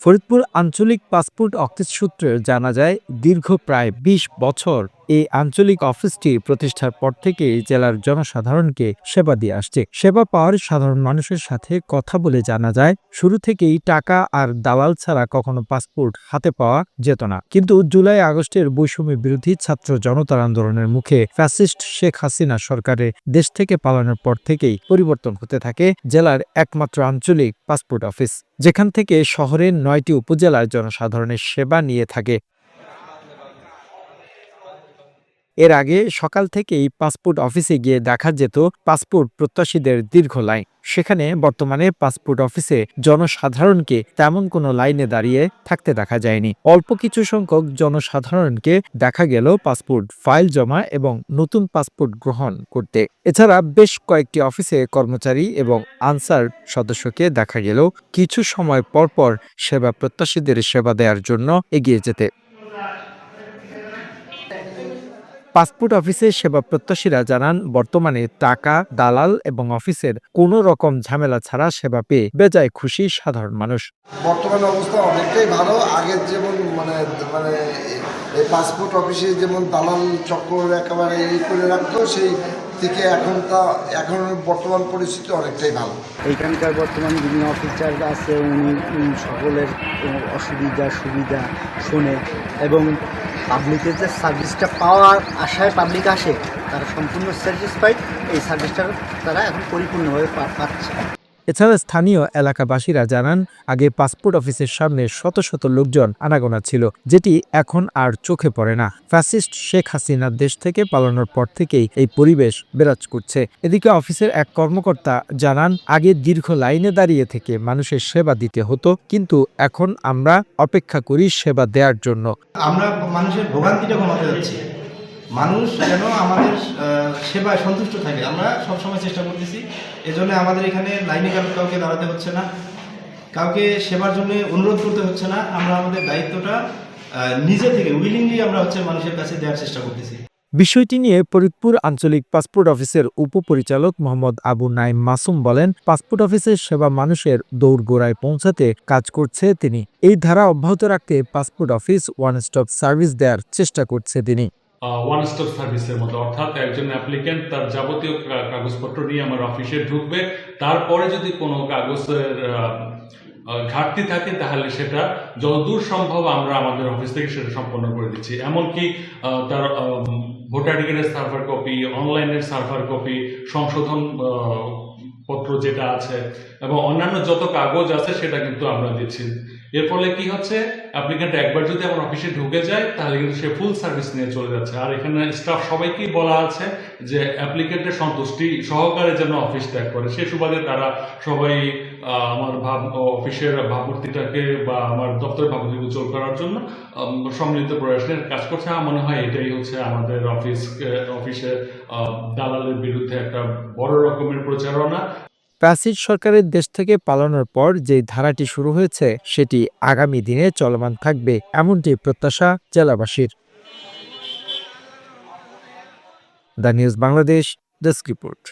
ফরিদপুর আঞ্চলিক passport office সূত্রে জানা যায় দীর্ঘ প্রায় ২০ বছর এই আঞ্চলিক অফিসটি প্রতিষ্ঠার পর থেকেই জেলার জনসাধারণকে সেবা দিয়ে আসছে। সেবা পাওয়ার সাধারণ মানুষের সাথে কথা বলে জানা যায়, শুরু থেকেই টাকা আর দালাল ছাড়া কখনো পাসপোর্ট হাতে পাওয়া যেত না। কিন্তু জুলাই আগস্টের বৈষম্য বিরোধী ছাত্র জনতার আন্দোলনের মুখে ফ্যাসিস্ট শেখ হাসিনা সরকারের দেশ থেকে পালানোর পর থেকেই পরিবর্তন হতে থাকে জেলার একমাত্র আঞ্চলিক পাসপোর্ট অফিস। যেখান থেকে শহরের নয়টি উপজেলার জনসাধারণের সেবা নিয়ে থাকে এর আগে সকাল থেকেই পাসপোর্ট অফিসে গিয়ে দেখা যেত পাসপোর্ট প্রত্যাশীদের দীর্ঘ লাইন। সেখানে বর্তমানে পাসপোর্ট অফিসে জনসাধারণকে তেমন কোনো লাইনে দাঁড়িয়ে থাকতে দেখা যায়নি। অল্প কিছু সংখ্যক জনসাধারণকে দেখা গেল পাসপোর্ট ফাইল জমা এবং নতুন পাসপোর্ট গ্রহণ করতে। এছাড়া বেশ কয়েকটি অফিসে কর্মচারী এবং আনসার সদস্যকে দেখা গেল। কিছু সময় পরপর সেবা প্রত্যাশীদের সেবা দেওয়ার জন্য এগিয়ে যেতে পাসপোর্ট অফিসের সেবা প্রত্যাশীরা জানান, বর্তমানে টাকা, দালাল এবং অফিসের কোনো রকম ঝামেলা ছাড়া সেবা পেয়ে বেজায় খুশি সাধারণ মানুষ। বর্তমান অবস্থা অনেকটাই ভালো। আগের যেমন মানে মানে এই পাসপোর্ট অফিসে যেমন দালাল চক্র একেবারে ই করে রাখতো, সেই থেকে এখন তা এখন বর্তমান পরিস্থিতি অনেকটাই ভালো। এইখানকার বর্তমান যিনি অফিসার আছে, উনি সকলের অসুবিধা, সুবিধা শোনে এবং পাবলিকের যে সার্ভিসটা পাওয়ার আশায় পাবলিক আসে, তারা সম্পূর্ণ স্যাটিসফাইড এই সার্ভিসটা তারা এখন পরিপূর্ণভাবে পাচ্ছে। এছাড়া স্থানীয় এলাকাবাসীরা জানান, আগে পাসপোর্ট অফিসের সামনে শত শত লোকজন আনাগোনা ছিল, যেটি এখন আর চোখে পড়ে না। ফ্যাসিস্ট শেখ হাসিনার দেশ থেকে পালানোর পর থেকেই এই পরিবেশ বিরাজ করছে। এদিকে অফিসের এক কর্মকর্তা জানান, আগে দীর্ঘ লাইনে দাঁড়িয়ে থেকে মানুষের সেবা দিতে হতো, কিন্তু এখন আমরা অপেক্ষা করি সেবা দেওয়ার জন্য। আমরা মানুষের ভোগান্তিটা কমাতে যাচ্ছি। মানুষ যেন আমাদের সেবায় সন্তুষ্ট থাকে। আমরা সবসময় চেষ্টা করতেছি, এজন্য আমাদের এখানে লাইনে কারও কাউকে দাঁড়াতে হচ্ছে না, কাউকে সেবার জন্য অনুরোধ করতে হচ্ছে না। আমরা আমাদের দায়িত্বটা নিজে থেকে উইলিংলি আমরা হচ্ছে মানুষের কাছে দেওয়ার চেষ্টা করতেছি। বিষয়টি নিয়ে ফরিদপুর আঞ্চলিক পাসপোর্ট অফিসের উপপরিচালক মোহাম্মদ আবু নাইম মাসুম বলেন, পাসপোর্ট অফিসের সেবা মানুষের দৌড়গোড়ায় পৌঁছাতে কাজ করছে তিনি। এই ধারা অব্যাহত রাখতে passport office one stop service দেওয়ার চেষ্টা করছে তিনি। ওয়ান স্টপ সার্ভিসের মতো অর্থাৎ একজন অ্যাপ্লিক্যান্ট তার যাবতীয় কাগজপত্র নিয়ে আমার অফিসে ঢুকবে। তারপরে যদি কোনো কাগজের ঘাটতি থাকে, তাহলে সেটা যতদূর সম্ভব আমরা আমাদের অফিস থেকে সেটা সম্পন্ন করে দিচ্ছি। এমনকি তার ভোটার টিকিটের সার্ভার কপি অনলাইনের সার্ভার কপি সংশোধন পত্র যেটা আছে এবং অন্যান্য যত কাগজ আছে সেটা কিন্তু আমরা দিচ্ছি। এর ফলে কি হচ্ছে? অ্যাপ্লিকেন্ট একবার যদি আমার অফিসে ঢুকে যায়, তাহলে কিন্তু সে ফুল সার্ভিস নিয়ে চলে যাচ্ছে। আর এখানে স্টাফ সবাইকেই বলা আছে যে অ্যাপ্লিকেন্টের সন্তুষ্টি সহকারে যেন অফিস ত্যাগ করে। সে সুবাদে তারা সবাই আমার ভাব, অফিসের ভাবমূর্তিটাকে বা আমার দপ্তরের ভাবমূর্তি উজ্জ্বল করার জন্য সম্মিলিত প্রয়াসের কাজ করছে। আমার মনে হয় এটাই হচ্ছে আমাদের অফিস অফিসের দালালের বিরুদ্ধে একটা বড় রকমের প্রচারণা। প্যাসিজ সরকারের দেশ থেকে পালানোর পর যে ধারাটি শুরু হয়েছে, সেটি আগামী দিনে চলমান থাকবে, এমনটি প্রত্যাশা জেলাবাসীর। The news Bangladesh, desk report.